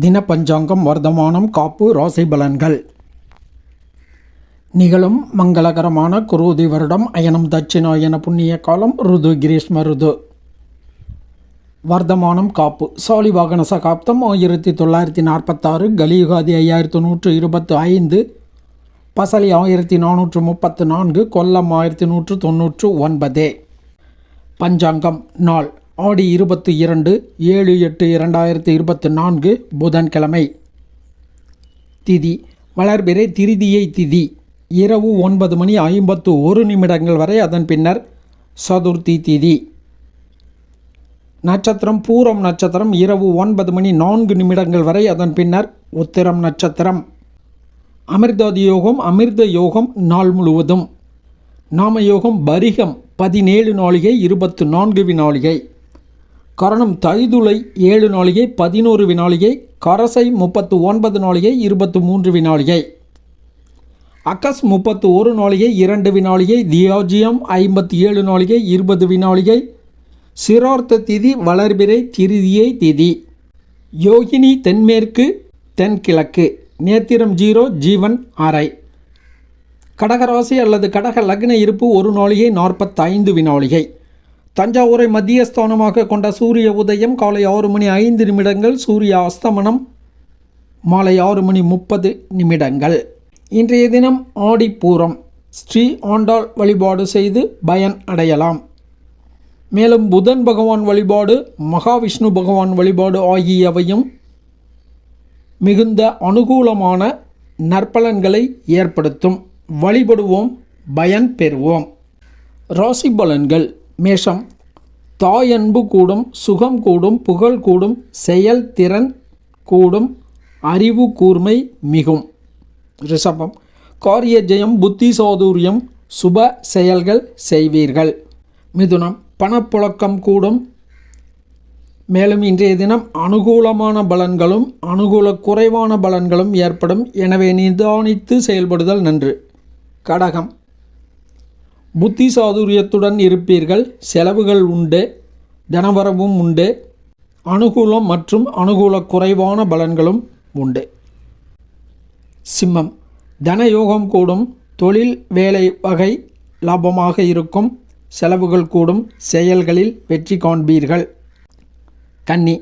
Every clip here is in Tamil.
தின பஞ்சாங்கம் வர்த்தமானம் காப்பு ராசி பலன்கள். நிகழும் மங்களகரமான குருதி வருடம் அயனம் தட்சிணாயன புண்ணிய காலம் ருது கிரீஷ்ம ருது. வர்த்தமானம் காப்பு. சாலி வாகன சகாப்தம் ஆயிரத்தி தொள்ளாயிரத்தி நாற்பத்தாறு கலியுகாதி ஐயாயிரத்து நூற்று இருபத்து ஐந்து. பசலி ஆயிரத்தி நானூற்று முப்பத்து நான்கு கொல்லம் ஆயிரத்தி நூற்று தொன்னூற்று ஒன்பது. பஞ்சாங்கம் நாள். ஆடி இருபத்தி இரண்டு ஏழு எட்டு இரண்டாயிரத்தி இருபத்தி நான்கு புதன்கிழமை. திதி. வளர்பிறை திருதியை திதி. இரவு ஒன்பது மணி ஐம்பத்து ஒரு நிமிடங்கள் வரை அதன் பின்னர் சதுர்த்தி திதி. நட்சத்திரம் பூரம் நட்சத்திரம் இரவு ஒன்பது மணி நான்கு நிமிடங்கள் வரை அதன் பின்னர் உத்திரம் நட்சத்திரம். அமிர்தாதி யோகம் அமிர்த யோகம் நாள் முழுவதும். நாம யோகம் பரிகம் பதினேழு நாளிகை இருபத்து நான்கு வினாளிகை கரணம் தைதுளை ஏழு நாளிகை பதினோரு வினாளிகை கரசை முப்பத்து ஒன்பது நாளிகை இருபத்து மூன்று வினாளிகை. அக்கஸ் முப்பத்து ஒரு நாளிகை இரண்டு வினாளிகை தியாஜியம் ஐம்பத்தி ஏழு நாளிகை இருபது வினாளிகை. சிரார்த்த திதி வளர்பிறை திருதியை திதி. யோகினி தென்மேற்கு தென்கிழக்கு. நேத்திரம் ஜீரோ ஜீவன் அறை. கடகராசி அல்லது கடக லக்ன இருப்பு ஒரு நாளிகை நாற்பத்தைந்து வினாளிகை. தஞ்சாவூரை மத்தியஸ்தானமாக கொண்ட சூரிய உதயம் காலை ஆறு மணி ஐந்து நிமிடங்கள் சூரிய அஸ்தமனம் மாலை ஆறு மணி முப்பது நிமிடங்கள். இன்றைய தினம் ஆடிப்பூரம் ஸ்ரீ ஆண்டாள் வழிபாடு செய்து பயன் அடையலாம். மேலும் புதன் பகவான் வழிபாடு மகாவிஷ்ணு பகவான் வழிபாடு ஆகியவையும் மிகுந்த அனுகூலமான நற்பலன்களை ஏற்படுத்தும். வழிபடுவோம் பயன் பெறுவோம். ராசி பலன்கள். மேஷம். தாயன்பு கூடும் சுகம் கூடும் புகழ் கூடும் செயல்திறன் கூடும் அறிவு கூர்மை மிகும். ரிஷபம். காரிய ஜெயம் புத்தி சாதுரியம் சுப செயல்கள் செய்வீர்கள். மிதுனம். பணப்புழக்கம் கூடும். மேலும் இன்றைய தினம் அனுகூலமான பலன்களும் அனுகூல குறைவான பலன்களும் ஏற்படும். எனவே நிதானித்து செயல்படுதல் நன்று. கடகம். புத்தி சாதுரியத்துடன் இருப்பீர்கள். செலவுகள் உண்டு தனவரவும் உண்டு. அனுகூலம் மற்றும் அனுகூல குறைவான பலன்களும் உண்டு. சிம்மம். தனயோகம் கூடும் தொழில் வேலை வகை லாபமாக இருக்கும். செலவுகள் கூடும் செயல்களில் வெற்றி காண்பீர்கள். கன்னி.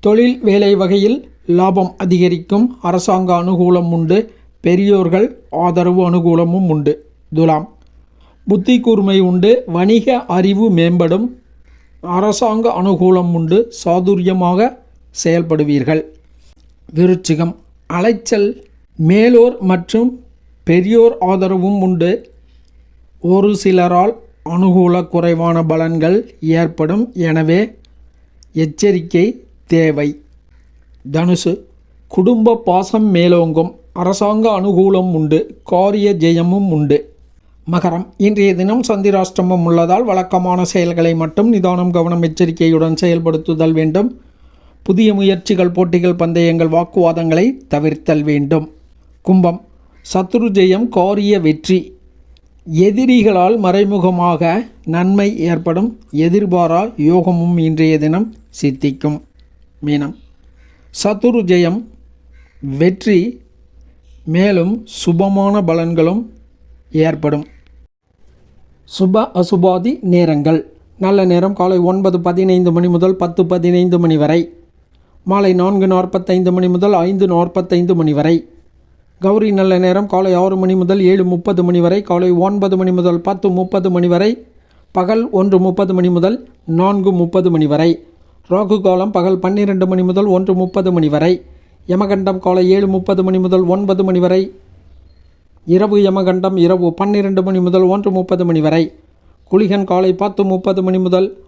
தொழில் வேலை வகையில் லாபம் அதிகரிக்கும். அரசாங்க அனுகூலம் உண்டு பெரியோர்கள் ஆதரவு அனுகூலமும் உண்டு. துலாம். புத்தி கூர்மை உண்டு வணிக அறிவு மேம்படும் அரசாங்க அனுகூலம் உண்டு சாதுரியமாக செயல்படுவீர்கள். விருச்சிகம் அலைச்சல் மேலோர் மற்றும் பெரியோர் ஆதரவும் உண்டு. ஒரு சிலரால் அனுகூல குறைவான பலன்கள் ஏற்படும் எனவே எச்சரிக்கை தேவை. தனுசு குடும்ப பாசம் மேலோங்கும் அரசாங்க அனுகூலம் உண்டு காரிய ஜெயமும் உண்டு. மகரம். இன்றைய தினம் சந்திராஷ்டமம் உள்ளதால் வழக்கமான செயல்களை மட்டும் நிதானம் கவனம் எச்சரிக்கையுடன் செயல்படுத்துதல் வேண்டும். புதிய முயற்சிகள் போட்டிகள் பந்தயங்கள் வாக்குவாதங்களை தவிர்த்தல் வேண்டும். கும்பம். சத்ரு ஜெயம் காரிய வெற்றி. எதிரிகளால் மறைமுகமாக நன்மை ஏற்படும். எதிர்பாரா யோகமும் இன்றைய தினம் சித்திக்கும். மீனம். சத்துரு ஜெயம் வெற்றி. மேலும் சுபமான பலன்களும் ஏற்படும். சுப அசுபாதி நேரங்கள். நல்ல நேரம் காலை ஒன்பது பதினைந்து மணி முதல் பத்து பதினைந்து மணி வரை. மாலை நான்கு நாற்பத்தைந்து மணி முதல் ஐந்து நாற்பத்தைந்து மணி வரை. கௌரி நல்ல நேரம் காலை ஆறு மணி முதல் ஏழு முப்பது மணி வரை. காலை ஒன்பது மணி முதல் பத்து முப்பது மணி வரை. பகல் ஒன்று முப்பது மணி முதல் நான்கு முப்பது மணி வரை. ராகு காலம் பகல் பன்னிரெண்டு மணி முதல் ஒன்று முப்பது மணி வரை. யமகண்டம் காலை ஏழு முப்பது மணி முதல் ஒன்பது மணி வரை. இரவு யமகண்டம் இரவு பன்னிரெண்டு மணி முதல் ஒன்று முப்பது மணி வரை. குளிகன் காலை பத்து முப்பது மணி முதல்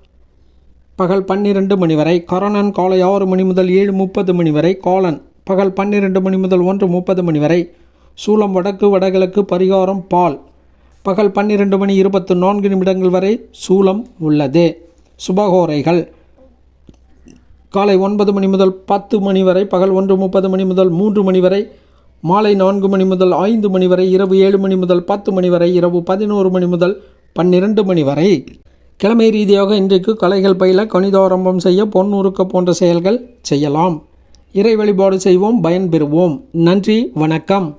பகல் பன்னிரெண்டு மணி வரை. கரணன் காலை ஆறு மணி முதல் ஏழு முப்பது மணி வரை. காலன் பகல் பன்னிரெண்டு மணி முதல் ஒன்று முப்பது மணி வரை. சூலம் வடக்கு வடகிழக்கு பரிகாரம் பால். பகல் பன்னிரெண்டு மணி இருபத்து நான்கு நிமிடங்கள் வரை சூலம் உள்ளது. சுபகோரைகள். காலை ஒன்பது மணி முதல் பத்து மணி வரை. பகல் ஒன்று முப்பது மணி முதல் மூன்று மணி வரை. மாலை நான்கு மணி முதல் ஐந்து மணி வரை இரவு ஏழு மணி முதல் பத்து மணி வரை இரவு பதினோரு மணி முதல் பன்னிரண்டு மணி வரை. கிழமை ரீதியாக இன்றைக்கு கலைகள் பயில கணிதாரம்பம் செய்ய பொன் போன்ற செயல்கள் செய்யலாம். இறை வழிபாடு செய்வோம் பயன்பெறுவோம். நன்றி வணக்கம்.